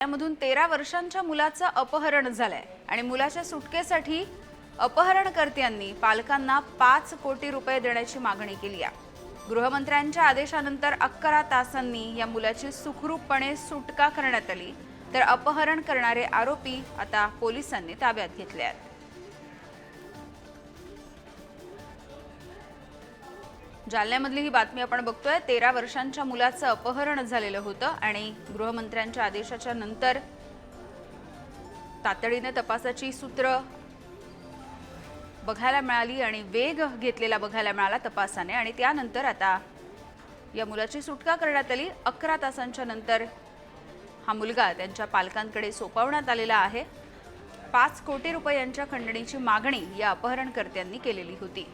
यामधून तेरा वर्षांच्या मुलाचं अपहरण झालंय आणि मुलाच्या सुटकेसाठी अपहरणकर्त्यांनी पालकांना पाच कोटी रुपये देण्याची मागणी केली आहे. गृहमंत्र्यांच्या आदेशानंतर अकरा तासांनी या मुलाची सुखरूपपणे सुटका करण्यात आली. तर अपहरण करणारे आरोपी आता पोलिसांनी ताब्यात घेतले आहेत. जालन्यामधली ही बातमी आपण बघतोय. तेरा वर्षांच्या मुलाचं अपहरण झालेलं होतं आणि गृहमंत्र्यांच्या आदेशाच्या नंतर तातडीने तपासाची सूत्र बघायला मिळाली आणि वेग घेतलेला बघायला मिळाला तपासाने. आणि त्यानंतर आता या मुलाची सुटका करण्यात आली. अकरा तासांच्या नंतर हा मुलगा त्यांच्या पालकांकडे सोपवण्यात आलेला आहे. पाच कोटी रुपयांच्या खंडणीची मागणी या अपहरणकर्त्यांनी केलेली होती.